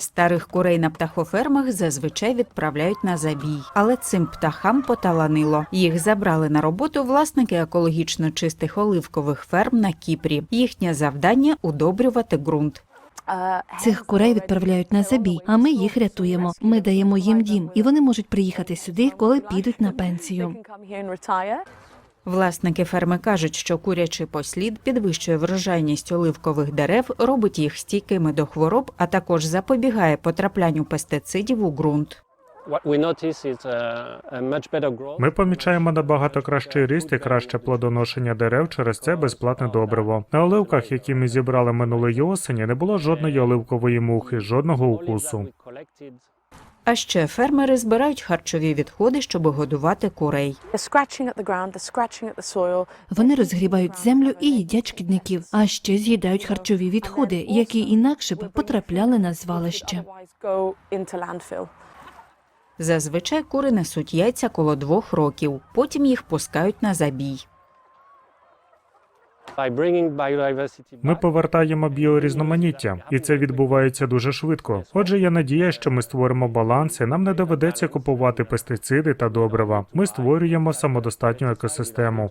Старих курей на птахофермах зазвичай відправляють на забій, але цим птахам поталанило. Їх забрали на роботу власники екологічно чистих оливкових ферм на Кіпрі. Їхнє завдання удобрювати ґрунт. Цих курей відправляють на забій, а ми їх рятуємо. Ми даємо їм дім, і вони можуть приїхати сюди, коли підуть на пенсію. Власники ферми кажуть, що курячий послід підвищує врожайність оливкових дерев, робить їх стійкими до хвороб, а також запобігає потраплянню пестицидів у ґрунт. Growth. Ми помічаємо набагато кращий ріст і краще плодоношення дерев через це безплатне добриво. На оливках, які ми зібрали минулої осені, не було жодної оливкової мухи, жодного укусу. А ще фермери збирають харчові відходи, щоб годувати курей. Вони розгрібають землю і їдять шкідників, а ще з'їдають харчові відходи, які інакше б потрапляли на звалище. Зазвичай кури несуть яйця коло двох років, потім їх пускають на забій. Ми повертаємо біорізноманіття, і це відбувається дуже швидко. Отже, я надія, що ми створимо баланс, і нам не доведеться купувати пестициди та добрива. Ми створюємо самодостатню екосистему.